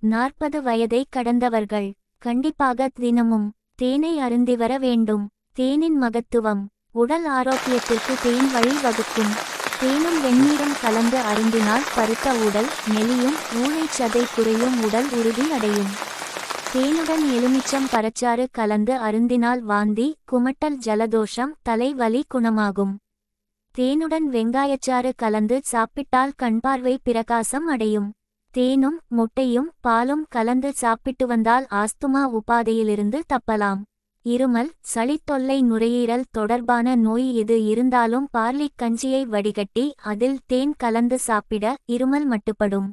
நாற்பது வயதை கடந்தவர்கள். கண்டிப்பாக தினமும் தேனை அருந்தி வர வேண்டும். தேனின் மகத்துவம் உடல் ஆரோக்கியத்திற்கு தேன் வழி வகுக்கும். தேனும் வெந்நீரும் கலந்து அருந்தினால் பருத்த உடல் மெலியும் ஊழைச்சதை குறையும் உடல் உறுதி அடையும். தேனுடன் எலுமிச்சம் பரச்சாறு கலந்து அருந்தினால் வாந்தி குமட்டல் ஜலதோஷம் தலைவலி குணமாகும். தேனுடன் வெங்காயச்சாறு கலந்து சாப்பிட்டால் கண்பார்வை பிரகாசம் அடையும். தேனும் முட்டையும் பாலும் கலந்து சாப்பிட்டு வந்தால் ஆஸ்துமா உபாதையிலிருந்து தப்பலாம். இருமல் சளித்தொல்லை நுரையீரல் தொடர்பான நோய் எது இருந்தாலும் பார்லிக் கஞ்சியை வடிகட்டி அதில் தேன் கலந்து சாப்பிட இருமல் மட்டுப்படும்.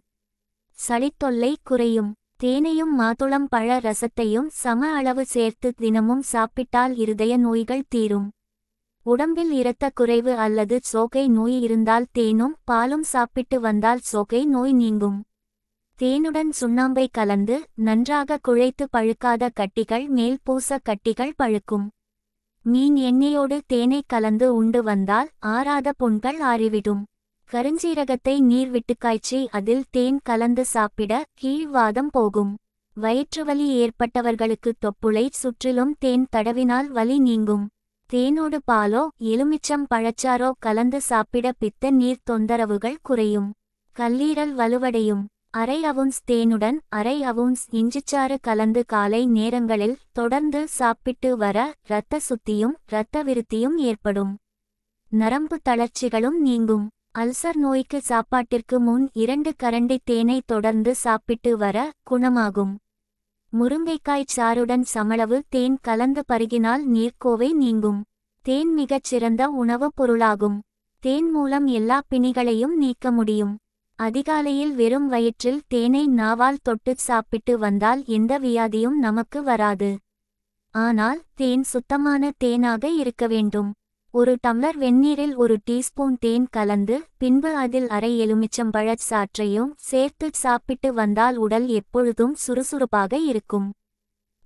சளித்தொல்லை குறையும். தேனையும் மாதுளம் பழ ரசத்தையும் சம அளவு சேர்த்து தினமும் சாப்பிட்டால் இருதய நோய்கள் தீரும். உடம்பில் இரத்த குறைவு அல்லது சோகை நோய் இருந்தால் தேனும் பாலும் சாப்பிட்டு வந்தால் சோகை நோய் நீங்கும். தேனுடன் சுண்ணாம்பை கலந்து நன்றாக குழைத்து பழுக்காத கட்டிகள் மேல் பூச கட்டிகள் பழுக்கும். மீன் எண்ணெயோடு தேனை கலந்து உண்டு வந்தால் ஆறாத புண்கள் ஆறிவிடும். கருஞ்சீரகத்தை நீர் விட்டுக்காய்ச்சி அதில் தேன் கலந்து சாப்பிட கீழ்வாதம் போகும். வயிற்றுவலி ஏற்பட்டவர்களுக்கு தொப்புளை சுற்றிலும் தேன் தடவினால் வலி நீங்கும். தேனோடு பாலோ எலுமிச்சம் பழச்சாரோ கலந்து சாப்பிட பித்த நீர் தொந்தரவுகள் குறையும். கல்லீரல் வலுவடையும். அரை அவுன்ஸ் தேனுடன் அரை அவுன்ஸ் இஞ்சிச்சாறு கலந்து காலை நேரங்களில் தொடர்ந்து சாப்பிட்டு வர இரத்த சுத்தியும் இரத்த விருத்தியும் ஏற்படும். நரம்பு தளர்ச்சிகளும் நீங்கும். அல்சர் நோய்க்கு சாப்பாட்டிற்கு முன் இரண்டு கரண்டி தேனை தொடர்ந்து சாப்பிட்டு வர குணமாகும். முருங்கைக்காய் சாறுடன் சமளவு தேன் கலந்து பருகினால் நீர்க்கோவை நீங்கும். தேன் மிகச் சிறந்த உணவுப் பொருளாகும். தேன் மூலம் எல்லா பிணிகளையும் நீக்க முடியும். அதிகாலையில் வெறும் வயிற்றில் தேனை நாவால் தொட்டுச் சாப்பிட்டு வந்தால் எந்த வியாதியும் நமக்கு வராது. ஆனால் தேன் சுத்தமான தேனாக இருக்க வேண்டும். ஒரு டம்ளர் வெந்நீரில் ஒரு டீஸ்பூன் தேன் கலந்து பின்பு அதில் அரை எலுமிச்சம்பழச் சாற்றையும் சேர்த்து சாப்பிட்டு வந்தால் உடல் எப்பொழுதும் சுறுசுறுப்பாக இருக்கும்.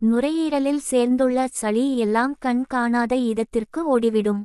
நுரையீரலில் சேர்ந்துள்ள சளி எல்லாம் கண் காணாத இதத்திற்கு ஓடிவிடும்.